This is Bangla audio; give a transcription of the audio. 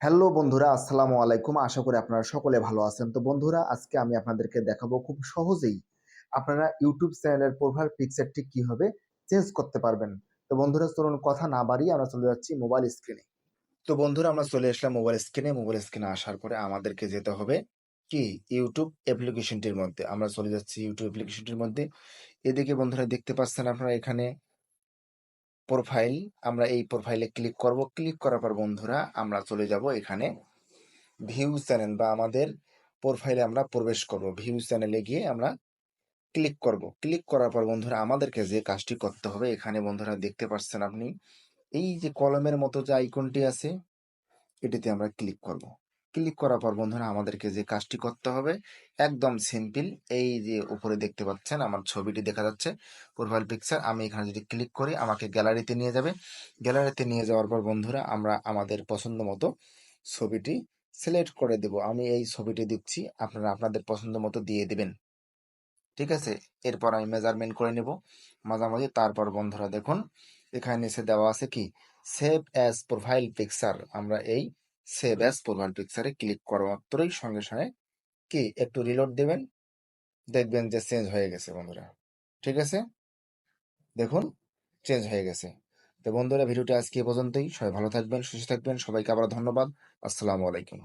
হ্যালো বন্ধুরা, আসসালামু আলাইকুম। আশা করি আপনারা সকলে ভালো আছেন। তো বন্ধুরা, আজকে আমি আপনাদেরকে দেখাবো খুব সহজেই আপনারা ইউটিউব চ্যানেলের প্রোফাইল পিকচারটি কীভাবে চেঞ্জ করতে পারবেন। তো বন্ধুরা, চলুন কথা না বাড়িয়ে আমরা চলে যাচ্ছি মোবাইল স্ক্রিনে তো বন্ধুরা, আমরা চলে আসলাম মোবাইল স্ক্রিনে মোবাইল স্ক্রিনে আসার পরে আমাদেরকে যেতে হবে কি? ইউটিউব অ্যাপ্লিকেশনটির মধ্যে। আমরা চলে যাচ্ছি ইউটিউব অ্যাপ্লিকেশনটির মধ্যে। এদিকে বন্ধুরা, দেখতে পাচ্ছেন আপনারা এখানে প্রোফাইল আমরা এই প্রোফাইলে ক্লিক করব। ক্লিক করার পর বন্ধুরা, আমরা চলে যাব এখানে ভিউ চ্যানেল বা আমাদের প্রোফাইলে আমরা প্রবেশ করব। ভিউ চ্যানেলে গিয়ে আমরা ক্লিক করব। ক্লিক করার পর বন্ধুরা, আমাদেরকে যে কাজটি করতে হবে, এখানে বন্ধুরা দেখতে পাচ্ছেন আপনি, এই যে কলমের মতো যে আইকনটি আছে, এটিতে আমরা ক্লিক করব। ক্লিক করার পর বন্ধুরা আমাদেরকে যে কাজটি করতে হবে, একদম সিম্পল এই যে উপরে দেখতে পাচ্ছেন আমার ছবিটি দেখা যাচ্ছে প্রোফাইল পিকচার আমি এখানে যদি ক্লিক করি আমাকে গ্যালারিতে নিয়ে যাবে। গ্যালারিতে নিয়ে যাওয়ার পর বন্ধুরা আমরা আমাদের পছন্দ মতো ছবিটি সিলেক্ট করে দেব। আমি এই ছবিটি দিচ্ছি, আপনারা আপনাদের পছন্দ মতো দিয়ে দেবেন। ঠিক আছে? এরপর আমি মেজারমেন্ট করে নেব মাঝামাঝি। তারপর বন্ধুরা দেখুন, এখানে এসে দেওয়া আছে কি? সেভ অ্যাজ প্রোফাইল পিকচার আমরা এই সেভ অ্যাজ প্রোগ্রাম পিকচারে ক্লিক করা মাত্রই সঙ্গে সঙ্গে কি একটু রিলোড দেবেন? দেখবেন যে চেঞ্জ হয়ে গেছে বন্ধুরা। ঠিক আছে? দেখুন চেঞ্জ হয়ে গেছে। তো বন্ধুরা, ভিডিওটি আজকে পর্যন্তই। সবাই ভালো থাকবেন, সুস্থ থাকবেন। সবাইকে আবার ধন্যবাদ। আসসালামু আলাইকুম।